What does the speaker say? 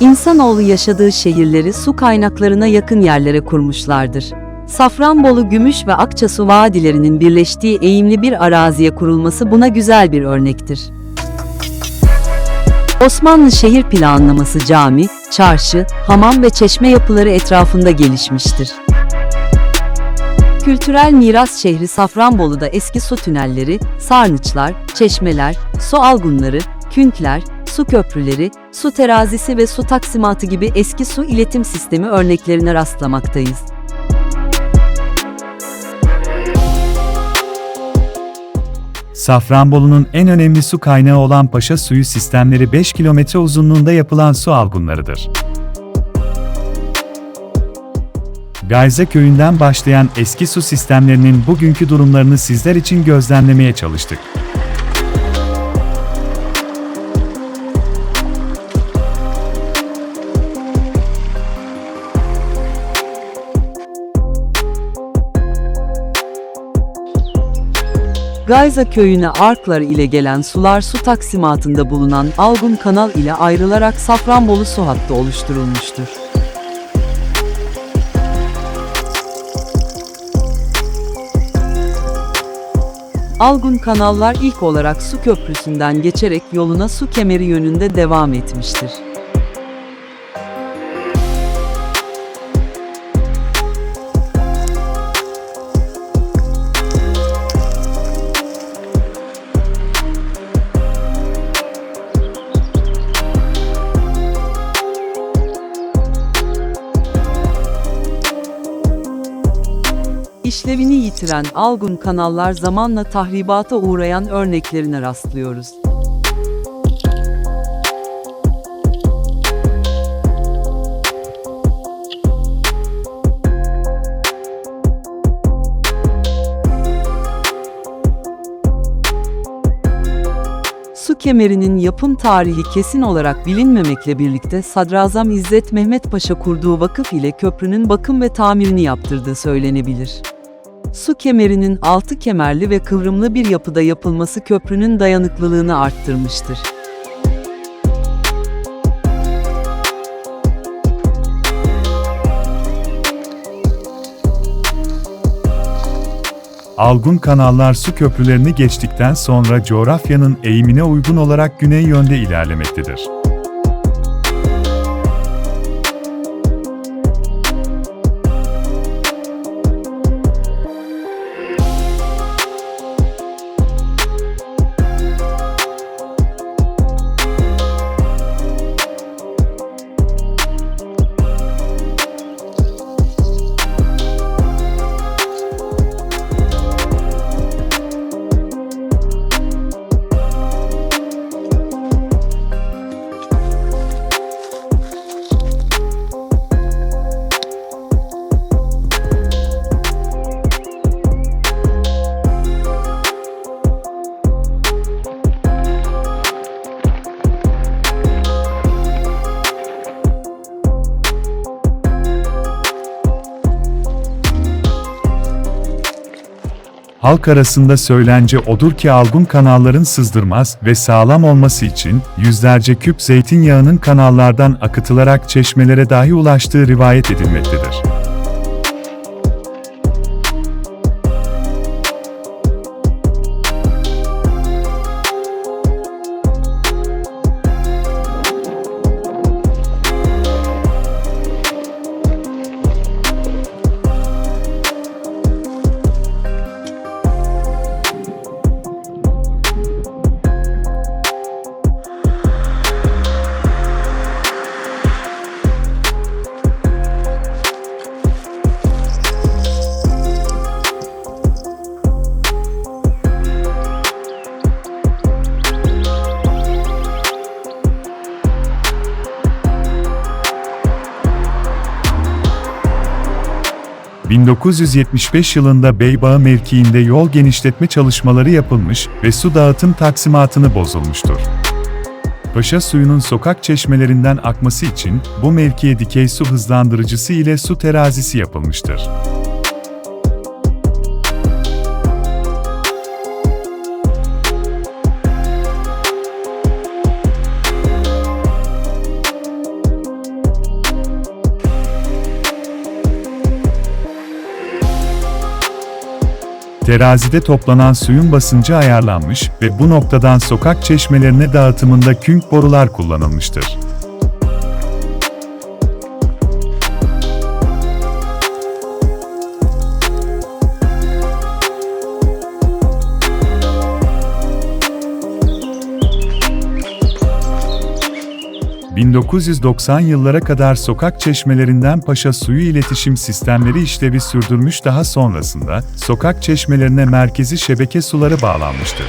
İnsanoğlu yaşadığı şehirleri su kaynaklarına yakın yerlere kurmuşlardır. Safranbolu, Gümüş ve Akçasu vadilerinin birleştiği eğimli bir araziye kurulması buna güzel bir örnektir. Osmanlı şehir planlaması cami, çarşı, hamam ve çeşme yapıları etrafında gelişmiştir. Kültürel miras şehri Safranbolu'da eski su tünelleri, sarnıçlar, çeşmeler, su algunları, künkler, su köprüleri, su terazisi ve su taksimatı gibi eski su iletim sistemi örneklerine rastlamaktayız. Safranbolu'nun en önemli su kaynağı olan Paşa suyu sistemleri 5 kilometre uzunluğunda yapılan su algunlarıdır. Gayza köyünden başlayan eski su sistemlerinin bugünkü durumlarını sizler için gözlemlemeye çalıştık. Gayza köyüne arklar ile gelen sular su taksimatında bulunan Algun Kanal ile ayrılarak Safranbolu su hattı oluşturulmuştur. Algun kanallar ilk olarak su köprüsünden geçerek yoluna su kemeri yönünde devam etmiştir. İşlevini yitiren algun kanallar zamanla tahribata uğrayan örneklerine rastlıyoruz. Su kemerinin yapım tarihi kesin olarak bilinmemekle birlikte Sadrazam İzzet Mehmet Paşa kurduğu vakıf ile köprünün bakım ve tamirini yaptırdığı söylenebilir. Su kemerinin altı kemerli ve kıvrımlı bir yapıda yapılması köprünün dayanıklılığını arttırmıştır. Algun kanallar su köprülerini geçtikten sonra coğrafyanın eğimine uygun olarak güney yönde ilerlemektedir. Halk arasında söylence odur ki algun kanalların sızdırmaz ve sağlam olması için yüzlerce küp zeytinyağının kanallardan akıtılarak çeşmelere dahi ulaştığı rivayet edilmektedir. ...1975 yılında Beybağı mevkiinde yol genişletme çalışmaları yapılmış ve su dağıtım taksimatını bozulmuştur. Paşa suyunun sokak çeşmelerinden akması için bu mevkiye dikey su hızlandırıcısı ile su terazisi yapılmıştır. Terazide toplanan suyun basıncı ayarlanmış ve bu noktadan sokak çeşmelerine dağıtımında künk borular kullanılmıştır. ...1990 yıllara kadar sokak çeşmelerinden paşa suyu iletişim sistemleri işlevi sürdürmüş daha sonrasında, sokak çeşmelerine merkezi şebeke suları bağlanmıştır.